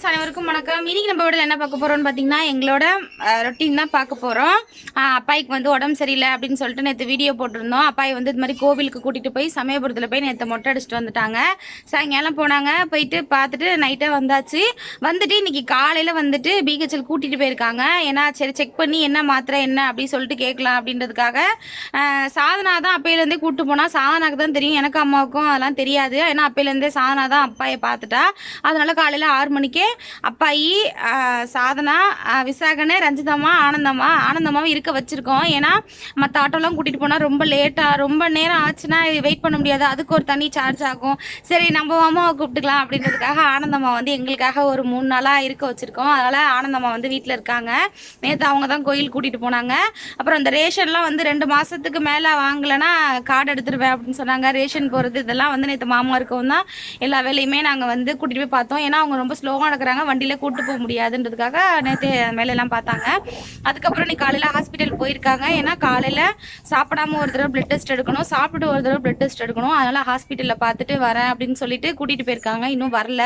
Friends அனைவருக்கும் வணக்கம். இன்னைக்கு நம்ம வீடியோவில் என்ன பார்க்க போறோம்னு பார்த்தீங்கன்னா எங்களோட ரொட்டீன் தான் பார்க்க போகிறோம் அப்பாய்க்கு வந்து உடம்பு சரியில்லை அப்படின்னு சொல்லிட்டு நேற்று வீடியோ போட்டிருந்தோம். அப்பாய் வந்து இது மாதிரி கோவிலுக்கு கூட்டிகிட்டு போய் சமயபுரத்தில் போய் நேற்று மொட்டை அடிச்சுட்டு வந்துட்டாங்க. சாயங்காலம் போனாங்க. போயிட்டு பார்த்துட்டு நைட்டே வந்தாச்சு. வந்துட்டு இன்னைக்கு காலையில் வந்துட்டு பிஹெச்எல் கூட்டிகிட்டு போயிருக்காங்க. ஏன்னா சரி செக் பண்ணி என்ன மாத்திரை என்ன அப்படின்னு சொல்லிட்டு கேட்கலாம் அப்படின்றதுக்காக சாதனா தான் அப்பையிலேருந்தே கூப்பிட்டு போனால் சாதனாக்கு தான் தெரியும். எனக்கு அம்மாவுக்கும் அதெல்லாம் தெரியாது. ஏன்னா அப்பையிலேருந்தே சாதனா தான் அப்பாயை பார்த்துட்டா. அதனால காலையில் ஆறு மணிக்கே அப்பாயி சாதனா ஆஹ் விசாகனு ரஞ்சிதம்மா ஆனந்தம்மா ஆனந்தம்மாவும் இருக்க வச்சுருக்கோம். ஏன்னா மற்ற ஆட்டோலாம் கூட்டிகிட்டு போனால் ரொம்ப லேட்டாக ரொம்ப நேரம் ஆச்சுன்னா வெயிட் பண்ண முடியாது. அதுக்கு ஒரு தனி சார்ஜ் ஆகும். சரி நம்ம அம்மாவை கூப்பிட்டுக்கலாம் அப்படின்றதுக்காக ஆனந்தம்மா வந்து எங்களுக்காக ஒரு மூணு நாளாக இருக்க வச்சுருக்கோம். அதனால் ஆனந்தம்மா வந்து வீட்டில் இருக்காங்க. நேற்று அவங்க தான் கோயில் கூட்டிகிட்டு போனாங்க. அப்புறம் இந்த ரேஷன்லாம் வந்து ரெண்டு மாதத்துக்கு மேலே வாங்கலைன்னா கார்டு எடுத்துருவேன் அப்படின்னு சொன்னாங்க. ரேஷன் போகிறது இதெல்லாம் வந்து நேற்று மாமா இருக்கவும் தான். எல்லா வேலையுமே நாங்கள் வந்து கூட்டிகிட்டு போய் பார்த்தோம். ஏன்னா அவங்க ரொம்ப ஸ்லோவாக பார்க்குறாங்க வண்டியில் கூட்டு போக முடியாதுன்றதுக்காக நேற்று மேலெல்லாம் பார்த்தாங்க. அதுக்கப்புறம் நீ காலையில் ஹாஸ்பிட்டல் போயிருக்காங்க. ஏன்னா காலையில் சாப்பிடாம ஒரு தடவை பிளட் டெஸ்ட் எடுக்கணும். சாப்பிட்டு ஒரு தடவை பிளட் டெஸ்ட் எடுக்கணும். அதனால் ஹாஸ்பிட்டலில் பார்த்துட்டு வரேன் அப்படின்னு சொல்லிட்டு கூட்டிகிட்டு போயிருக்காங்க. இன்னும் வரல.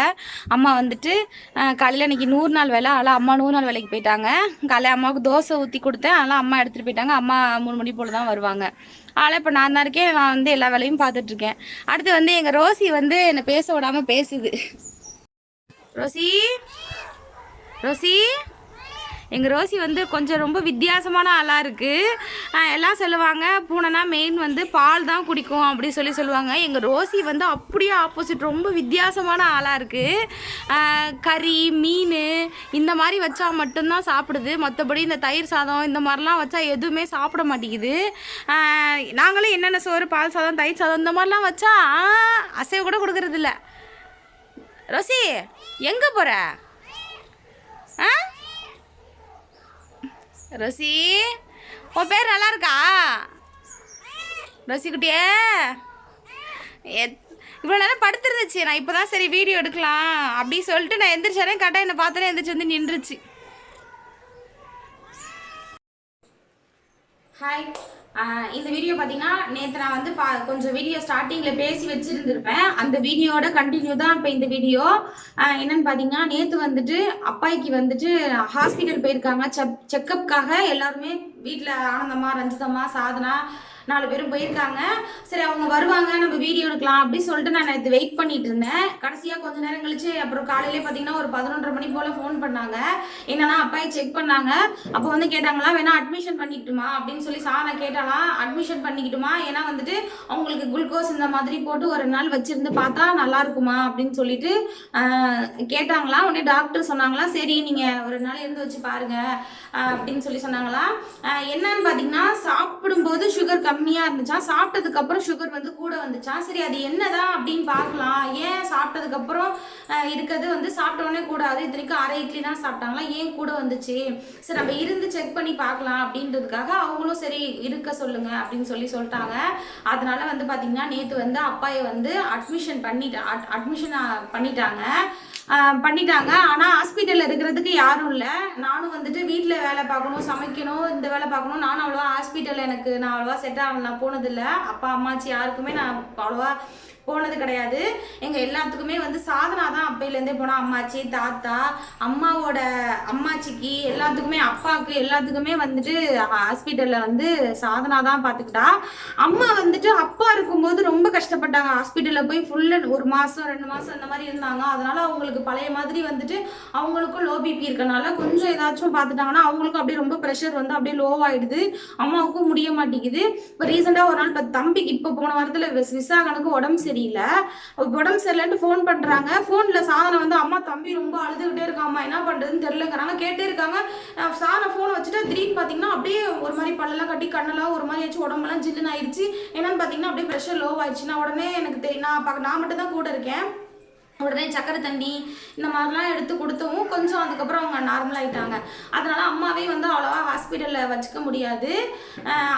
அம்மா வந்துட்டு காலையில் இன்னைக்கு நூறு நாள் வேலை. அதனால் அம்மா நூறு நாள் வேலைக்கு போயிட்டாங்க. காலையில் அம்மாவுக்கு தோசை ஊற்றி கொடுத்தேன். அதனால் அம்மா எடுத்துகிட்டு போயிட்டாங்க. அம்மா மூணு மணி போல் தான் வருவாங்க. அதனால் இப்போ நான் தான் இருக்கேன். நான் வந்து எல்லா வேலையும் பார்த்துட்ருக்கேன் அடுத்து வந்து எங்கள் ரோசி வந்து என்னை பேச விடாமல் பேசுது. ரோசி? ரோசி? எங்கள் ரோசி வந்து கொஞ்சம் ரொம்ப வித்தியாசமான ஆளாக இருக்குது எல்லாம் சொல்லுவாங்க பூனைனா மெயின் வந்து பால் தான் குடிக்கும் அப்படி சொல்லி சொல்லுவாங்க. எங்கள் ரோசி வந்து அப்படியே ஆப்போசிட் ரொம்ப வித்தியாசமான ஆளாக இருக்குது கறி மீன் இந்த மாதிரி வச்சா மட்டும்தான் சாப்பிடுது. மற்றபடி இந்த தயிர் சாதம் இந்த மாதிரிலாம் வச்சா எதுவுமே சாப்பிட மாட்டேங்குது. நாங்களும் என்னென்ன சோறு பால் சாதம் தயிர் சாதம் இந்த மாதிரிலாம் வச்சா ஆஹ், அசைவு கூட கொடுக்கறதில்ல. ரோசி எங்கே போகிற ஆ? ரோசி உன் பேர் நல்லா இருக்கா? ரோசி குட்டியே. எத் இவ்வளோ நேரம் படுத்துருந்துச்சு. நான் இப்போ தான் சரி வீடியோ எடுக்கலாம். அப்படி சொல்லிட்டு நான் எந்திரிச்சாரேன் கரெக்டாக என்னை பார்த்தோன்னே எந்திரிச்சு வந்து நின்றுச்சு. ஹாய் இந்த வீடியோ பார்த்தீங்கன்னா நேற்று நான் வந்து பா கொஞ்சம் வீடியோ ஸ்டார்டிங்கில் பேசி வச்சுருந்துருப்பேன். அந்த வீடியோட கண்டினியூ தான் இப்போ இந்த வீடியோ என்னென்னு என்னன்னு பார்த்தீங்கன்னா நேற்று வந்துட்டு அப்பாய்க்கு வந்துட்டு ஹாஸ்பிட்டல் போயிருக்காங்க. செக் செக்கப்புக்காக எல்லாருமே வீட்டில் ஆனந்தம்மா ரஞ்சிதம்மா சாதனா நாலு பேரும் போயிருக்காங்க. சரி அவங்க வருவாங்க நம்ம வீடியோ எடுக்கலாம் அப்படின்னு சொல்லிட்டு நான் நேற்று வெயிட் பண்ணிட்டு இருந்தேன். கடைசியாக கொஞ்ச நேரம் கழிச்சு அப்புறம் காலையிலே பார்த்தீங்கன்னா ஒரு பதினொன்றரை மணி போல் ஃபோன் பண்ணாங்க. என்னன்னா அப்பாயை செக் பண்ணாங்க. அப்போ வந்து கேட்டாங்களா வேணா அட்மிஷன் பண்ணிக்கிட்டுமா அப்படின்னு சொல்லி சாரை கேட்டாலாம் அட்மிஷன் பண்ணிக்கிட்டுமா? ஏன்னா வந்துட்டு அவங்களுக்கு குளுக்கோஸ் இந்த மாதிரி போட்டு ஒரு நாள் வச்சிருந்து பார்த்தா நல்லா இருக்குமா அப்படின்னு சொல்லிட்டு கேட்டாங்களா? உடனே டாக்டர் சொன்னாங்களா சரி நீங்கள் ஒரு நாள் இருந்து வச்சு பாருங்க அப்படின்னு சொல்லி சொன்னாங்களா? என்னன்னு பார்த்தீங்கன்னா சாப்பிடும்போது சுகர் கம்மியாக இருந்துச்சா? சாப்பிட்டதுக்கு அப்புறம் சுகர் வந்து கூட வந்துச்சா? சரி அது என்னதான் அப்படின்னு பார்க்கலாம். ஏன் சாப்பிட்டதுக்கு அப்புறம் இருக்கிறது வந்து சாப்பிட்டோன்னே கூடாது? இத்தனைக்கும் அரை இட்லி தான் சாப்பிட்டாங்களா? ஏன் கூட வந்துச்சு? சரி நம்ம இருந்து செக் பண்ணி பார்க்கலாம் அப்படின்றதுக்காக அவங்களும் சரி இருக்க சொல்லுங்க அப்படின்னு சொல்லி சொல்லிட்டாங்க. அதனால வந்து பார்த்தீங்கன்னா நேற்று வந்து அப்பாயை வந்து அட்மிஷன் பண்ணிட்டா அட்மிஷன் பண்ணிட்டாங்க. பண்ணிட்டாங்க. ஆனால் ஹாஸ்பிட்டலில் இருக்கிறதுக்கு யாரும் இல்லை. நானும் வந்துட்டு வீட்டில் வேலை பார்க்கணும் சமைக்கணும் இந்த வேலை பார்க்கணும். நானும் அவ்வளோவா ஹாஸ்பிட்டலில் எனக்கு நான் அவ்வளோவா செட் ஆகல நான் போனதில்லை. அப்பா அம்மாச்சி யாருக்குமே நான் அவ்வளோவா போனது கிடையாது. எங்கள் எல்லாத்துக்குமே வந்து சாதனா தான் அப்பையிலேருந்தே போனோம் அம்மாச்சி தாத்தா அம்மாவோட அம்மாச்சிக்கு எல்லாத்துக்குமே அப்பாவுக்கு எல்லாத்துக்குமே வந்துட்டு ஹாஸ்பிட்டலில் வந்து சாதனா தான் பார்த்துக்கிட்டா. அம்மா வந்துட்டு அப்பா இருக்கும்போது ரொம்ப கஷ்டப்பட்டாங்க. ஹாஸ்பிட்டலில் போய் ஃபுல்லாக ஒரு மாதம் ரெண்டு மாதம் இந்த மாதிரி இருந்தாங்க. அதனால அவங்களுக்கு பழைய மாதிரி வந்துட்டு அவங்களுக்கும் லோ பிபி இருக்கனால கொஞ்சம் ஏதாச்சும் பார்த்துட்டாங்கன்னா அவங்களுக்கும் அப்படியே ரொம்ப ப்ரெஷர் வந்து அப்படியே லோ ஆயிடுது. அம்மாவுக்கும் முடிய மாட்டேங்குது. இப்போ ரீசெண்டாக ஒரு நாள் இப்போ தம்பிக்கு இப்போ போன வாரத்தில் விசாகனுக்கு உடம்பு சரியில்லை உடம்பு சரியில்லைன்ட்டு ஃபோன் பண்ணுறாங்க ஃபோனில் சாதனை வந்து அம்மா தம்பி ரொம்ப அழுதுகிட்டே இருக்காம்மா. என்ன பண்ணுறதுன்னு தெரிலங்கிறாங்க கேட்டே இருக்காங்க. சாதனை ஃபோனை வச்சுட்டு திடீர்னு பார்த்தீங்கன்னா அப்படியே ஒரு மாதிரி பல்லெல்லாம் கட்டி கண்ணெல்லாம் ஒரு மாதிரி ஆச்சு உடம்பெல்லாம் ஜில்லுன்னு ஆயிடுச்சு. என்னன்னு பார்த்தீங்கன்னா அப்படியே ப்ரெஷர் லோ ஆயிடுச்சுன்னா உடனே எனக்கு தெரியும் நான் நான் மட்டும் தான் கூட இருக்கேன். உடனே சக்கரை தண்ணி இந்த மாதிரிலாம் எடுத்து கொடுத்தவும் கொஞ்சம் அதுக்கப்புறம் அவங்க நார்மல் ஆகிட்டாங்க அதனால அம்மாவே வந்து அவ்வளோவா ஹாஸ்பிட்டலில் வச்சுக்க முடியாது.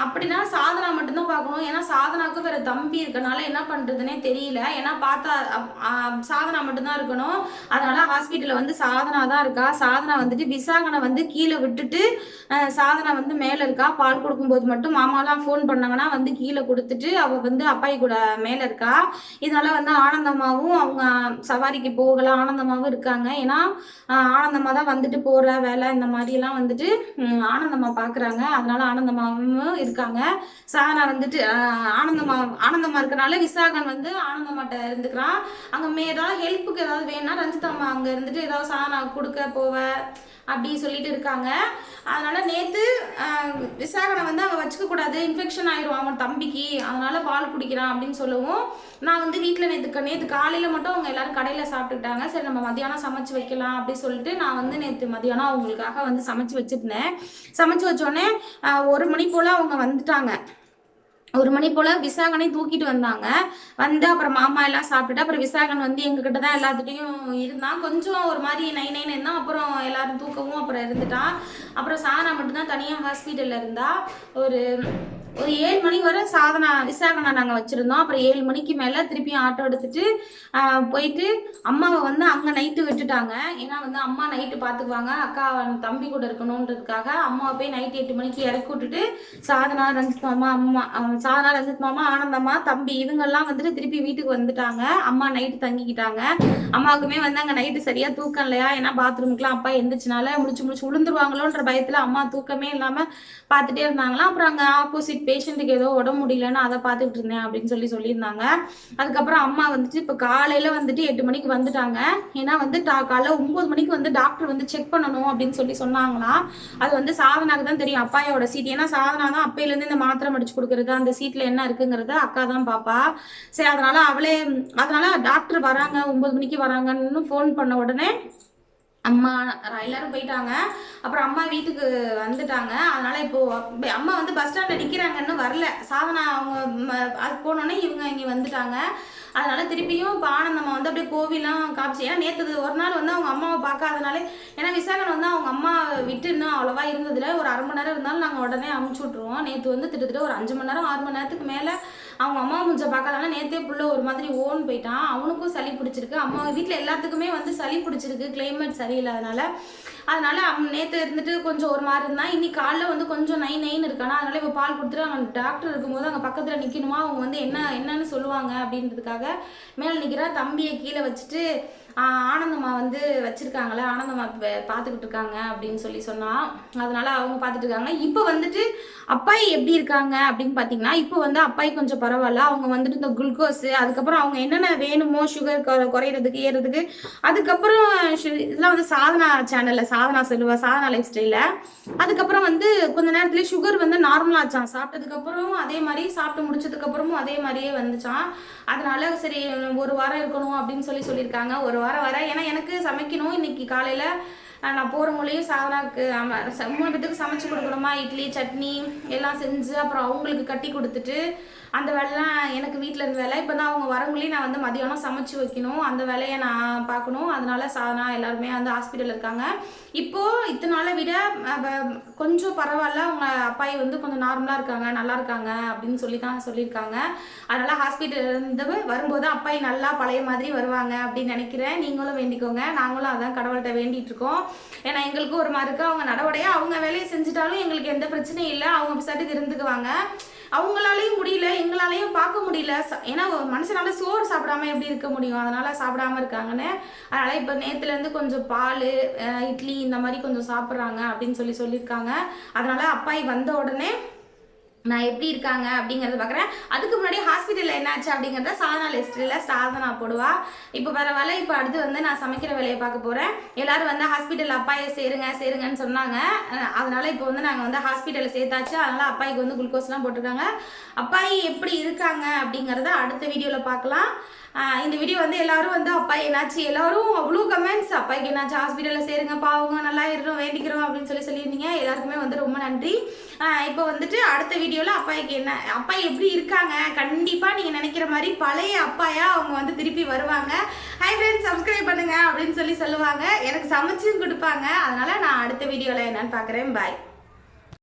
அப்படின்னா சாதனா மட்டும்தான் பார்க்கணும். ஏன்னா சாதனாவுக்கு வேறு தம்பி இருக்கனால என்ன பண்ணுறதுனே தெரியல. ஏன்னா பார்த்தா அப்- சாதனா மட்டும்தான் இருக்கணும். அதனால ஹாஸ்பிட்டலில் வந்து சாதனா தான் இருக்கா? சாதனா வந்துட்டு விசாகனை வந்து கீழே விட்டுட்டு சாதனா வந்து மேலே இருக்கா? பால் கொடுக்கும்போது மட்டும் மாமாலாம் ஃபோன் பண்ணாங்கன்னா வந்து கீழே கொடுத்துட்டு அவள் வந்து அப்பாயி கூட மேலே இருக்கா? இதனால வந்து ஆனந்தமாகவும் அவங்க சவாரிக்கு போகல ஆனந்தமாகவும் இருக்காங்க. ஏன்னா ஆனந்தமாக தான் வந்துட்டு போகிற வேலை இந்த மாதிரிலாம் வந்துட்டு ஆனந்தமாக பார்க்குறாங்க அதனால ஆனந்தமாகவும் இருக்காங்க. சாரா வந்துட்டு ஆனந்தமா ஆனந்தமாக இருக்கனால விசாகன் வந்து ஆனந்தமாட்ட இருந்துக்கிறான். அங்கே மே ஏதாவது ஹெல்ப்புக்கு ஏதாவது வேணும்னா ரஞ்சிதம்மா அங்கே இருந்துட்டு ஏதாவது சாரா கொடுக்க போவ. அப்படி சொல்லிட்டு இருக்காங்க. அதனால நேற்று விசாகனை வந்து அங்கே வச்சுக்க கூடாது. இன்ஃபெக்ஷன் ஆயிரும் அவன் தம்பிக்கு. அதனால பால் குடிக்கிறான் அப்படின்னு சொல்லவும் நான் வந்து வீட்டில் நேற்று நேற்று காலையில் மட்டும் அவங்க எல்லாரும் கடையில் சாப்பிட்டுக்கிட்டாங்க. சரி நம்ம மதியானம் சமைச்சு வைக்கலாம் அப்படின்னு சொல்லிட்டு நான் வந்து நேற்று மதியானம் அவங்களுக்காக வந்து சமைச்சு வச்சுருந்தேன். சமைச்சு வச்சோடனே ஒரு மணி போல் அவங்க வந்துட்டாங்க. ஒரு மணி போல் விசாகனை தூக்கிட்டு வந்தாங்க. வந்து அப்புறம் மாமா எல்லாம் சாப்பிட்டுட்டு அப்புறம் விசாகன் வந்து எங்ககிட்ட தான் எல்லாத்துட்டையும் இருந்தான். கொஞ்சம் ஒரு மாதிரி நை நைன் இருந்தான். அப்புறம் எல்லாரும் தூக்கவும் அப்புறம் இருந்துட்டான். அப்புறம் சாரா மட்டும்தான் தனியாக ஹாஸ்பிட்டலில் இருந்தா. ஒரு ஒரு ஏழு மணி வரை சாதனா விசாகனா நாங்கள் வச்சுருந்தோம். அப்புறம் ஏழு மணிக்கு மேலே திருப்பியும் ஆட்டோ எடுத்துட்டு போயிட்டு அம்மாவை வந்து அங்கே நைட்டு விட்டுட்டாங்க. ஏன்னா வந்து அம்மா நைட்டு பார்த்துக்குவாங்க அக்கா தம்பி கூட இருக்கணுன்றதுக்காக அம்மாவை போய் நைட்டு எட்டு மணிக்கு இறக்கி விட்டுட்டு சாதனா ரஞ்சித் மாமா அம்மா சாதனா ரஞ்சித் மாமா ஆனந்தம்மா தம்பி இவங்கெல்லாம் வந்துட்டு திருப்பி வீட்டுக்கு வந்துட்டாங்க. அம்மா நைட்டு தங்கிக்கிட்டாங்க. அம்மாவுக்குமே வந்து அங்கே நைட்டு சரியாக தூக்கம் இல்லையா? ஏன்னா பாத்ரூமுக்குலாம் அப்பா எந்திரிச்சினால முடிச்சு முடிச்சு விழுந்துருவாங்களோன்ற பயத்தில் அம்மா தூக்கமே இல்லாமல் பார்த்துட்டே இருந்தாங்களாம். அப்புறம் அங்கே ஆப்போசிட் பேஷண்ட்டுக்கு ஏதோ உடம்பு முடியலன்னு அதை பார்த்துக்கிட்டு இருந்தேன் அப்படின்னு சொல்லி சொல்லியிருந்தாங்க. அதுக்கப்புறம் அம்மா வந்துட்டு இப்போ காலையில் வந்துட்டு எட்டு மணிக்கு வந்துட்டாங்க. ஏன்னா வந்து டா காலைல ஒம்பது மணிக்கு வந்து டாக்டர் வந்து செக் பண்ணணும் அப்படின்னு சொல்லி சொன்னாங்களாம் அது வந்து சாதனாக்கு தான் தெரியும் அப்பாயோட சீட் ஏன்னா சாதனா தான் அப்பையிலேருந்து இந்த மாத்திரை மடிச்சு கொடுக்குறது அந்த சீட்டில் என்ன இருக்குங்கிறத அக்கா தான் பாப்பா. சரி அதனால அவளே அதனால டாக்டர் வராங்க ஒம்பது மணிக்கு வராங்கன்னு ஃபோன் பண்ண உடனே அம்மா எல்லாரும் போயிட்டாங்க. அப்புறம் அம்மா வீட்டுக்கு வந்துட்டாங்க. அதனால இப்போ அம்மா வந்து பஸ் ஸ்டாண்டில் நிற்கிறாங்கன்னு வரல. சாதனா அவங்க அது போனோன்னே இவங்க இங்கே வந்துட்டாங்க. அதனால திருப்பியும் இப்போ ஆனந்தம்மா வந்து அப்படியே கோவிலாம் காமிச்சு ஏன்னா நேற்று ஒரு நாள் வந்து அவங்க அம்மாவை பார்க்காதனாலே ஏன்னா விசாகன் வந்து அவங்க அம்மா விட்டு இன்னும் அவ்வளோவா இருந்ததில்ல. ஒரு அரை மணி நேரம் இருந்தாலும் நாங்கள் உடனே அமுச்சு விட்ருவோம் நேற்று வந்து திட்டத்தட்ட ஒரு அஞ்சு மணி நேரம் ஆறு மணி நேரத்துக்கு மேலே அவங்க அம்மா முஞ்ச பார்க்காதனால நேற்றே புள்ள ஒரு மாதிரி ஓன் போயிட்டான். அவனுக்கும் சளி பிடிச்சிருக்கு. அம்மா வீட்டில் எல்லாத்துக்குமே வந்து சளி பிடிச்சிருக்கு. கிளைமேட் சரியில்லாதனால. அதனால நேற்று இருந்துட்டு கொஞ்சம் ஒரு மாதிரி இருந்தான். இன்னைக்கு காலைல வந்து கொஞ்சம் நை நைன்னு இருக்கானா? அதனால இப்போ பால் கொடுத்துட்டு அவங்க டாக்டர் இருக்கும்போது அங்கே பக்கத்தில் நிற்கணுமா அவங்க வந்து என்ன என்னன்னு சொல்லுவாங்க அப்படின்றதுக்காக மேலே நிற்கிறா தம்பியை கீழே வச்சுட்டு ஆனந்தம்மா வந்து வச்சுருக்காங்களே ஆனந்தம்மா பார்த்துக்கிட்டு இருக்காங்க அப்படின்னு சொல்லி சொன்னால் அதனால் அவங்க பார்த்துட்டு இருக்காங்க இப்போ வந்துட்டு அப்பாய் எப்படி இருக்காங்க அப்படின்னு பார்த்தீங்கன்னா இப்போ வந்து அப்பாய் கொஞ்சம் பரவாயில்ல. அவங்க வந்துட்டு இந்த குளுக்கோஸு அதுக்கப்புறம் அவங்க என்னென்ன வேணுமோ சுகர் குறையிறதுக்கு ஏறதுக்கு அதுக்கப்புறம் இதெல்லாம் வந்து சாதனா சேனலில் சாதனா சொல்லுவா சாதனா லைஃப் ஸ்டைலில் அதுக்கப்புறம் வந்து கொஞ்ச நேரத்துலேயே சுகர் வந்து நார்மலாச்சான் சாப்பிட்டதுக்கப்புறம் அதே மாதிரி சாப்பிட்டு முடிச்சதுக்கப்புறமும் அதே மாதிரியே வந்துச்சான் அதனால சரி ஒரு வாரம் இருக்கணும் அப்படின்னு சொல்லி சொல்லியிருக்காங்க. ஒரு வர வர ஏன்னா எனக்கு சமைக்கணும் இன்னைக்கு காலையில். நான் போகிற மொழியும் சாதனாக்கு மூணு பேத்துக்கு சமைச்சு கொடுக்கணுமா? இட்லி சட்னி எல்லாம் செஞ்சு அப்புறம் அவங்களுக்கு கட்டி கொடுத்துட்டு அந்த வேலைலாம் எனக்கு வீட்டில் இருந்த வேலை. இப்போ தான் அவங்க வரவங்களையும் நான் வந்து மதியானம் சமைச்சு வைக்கணும். அந்த வேலையை நான் பார்க்கணும். அதனால சாதனா எல்லாருமே வந்து ஹாஸ்பிட்டலில் இருக்காங்க. இப்போது இத்தனை நாளை விட கொஞ்சம் பரவாயில்ல. அவங்க அப்பாயி வந்து கொஞ்சம் நார்மலாக இருக்காங்க. நல்லா இருக்காங்க அப்படின்னு சொல்லி தான் சொல்லியிருக்காங்க. அதனால் ஹாஸ்பிட்டல் இருந்து வரும்போது அப்பாயி நல்லா பழைய மாதிரி வருவாங்க அப்படின்னு நினைக்கிறேன். நீங்களும் வேண்டிக்கோங்க. நாங்களும் அதான் கடவுள்கிட்ட வேண்டிகிட்டு இருக்கோம். ஏன்னா எங்களுக்கும் ஒரு மாதிரி இருக்குது அவங்க நடவடையாக அவங்க வேலையை செஞ்சுட்டாலும் எங்களுக்கு எந்த பிரச்சனையும் இல்லை. அவங்க பிசாட்டுக்கு இருந்துக்குவாங்க. அவங்களாலையும் முடியல எங்களாலையும் பார்க்க முடியல. ஏன்னா மனுஷனால சோறு சாப்பிடாம எப்படி இருக்க முடியும்? அதனால சாப்பிடாம இருக்காங்கன்னு. அதனால இப்போ நேற்றுலேருந்து கொஞ்சம் பால் இட்லி இந்த மாதிரி கொஞ்சம் சாப்பிட்றாங்க அப்படின்னு சொல்லி சொல்லியிருக்காங்க. அதனால அப்பாயி வந்த உடனே நான் எப்படி இருக்காங்க அப்படிங்கிறத பார்க்குறேன் அதுக்கு முன்னாடி ஹாஸ்பிட்டலில் என்னாச்சு அப்படிங்கிறத சாதனா லிஸ்ட்டில் சாதனா போடுவா. இப்போ பரவாயில்ல இப்போ அடுத்து வந்து நான் சமைக்கிற வேலையை பார்க்க போகிறேன் எல்லோரும் வந்து ஹாஸ்பிட்டலில் அப்பாயை சேருங்க சேருங்கன்னு சொன்னாங்க. அதனால் இப்போ வந்து நாங்கள் வந்து ஹாஸ்பிட்டலில் சேர்த்தாச்சு. அதனால் அப்பாய்க்கு வந்து குளுக்கோஸ்லாம் போட்டிருக்காங்க. அப்பாயி எப்படி இருக்காங்க அப்படிங்கிறத அடுத்த வீடியோவில் பார்க்கலாம். இந்த வீடியோ வந்து எல்லாரும் வந்து அப்பா என்னாச்சு? எல்லாரும் அவ்வளோ கமெண்ட்ஸ் அப்பாய்க்கு என்னாச்சு? ஹாஸ்பிட்டலில் சேருங்க பாவங்க நல்லா இருக்கிறோம் வேண்டிக்கிறோம் அப்படின்னு சொல்லி சொல்லியிருந்தீங்க. எல்லாருக்குமே வந்து ரொம்ப நன்றி. இப்போ வந்துட்டு அடுத்த வீடியோவில் அப்பாய்க்கு என்ன அப்பா எப்படி இருக்காங்க? கண்டிப்பாக நீங்கள் நினைக்கிற மாதிரி பழைய அப்பாயா அவங்க வந்து திருப்பி வருவாங்க. ஹை ஃப்ரெண்ட்ஸ் சப்ஸ்கிரைப் பண்ணுங்க அப்படின்னு சொல்லி சொல்லுவாங்க. எனக்கு சமைச்சும் கொடுப்பாங்க. அதனால் நான் அடுத்த வீடியோவில் என்னன்னு பார்க்குறேன். பாய்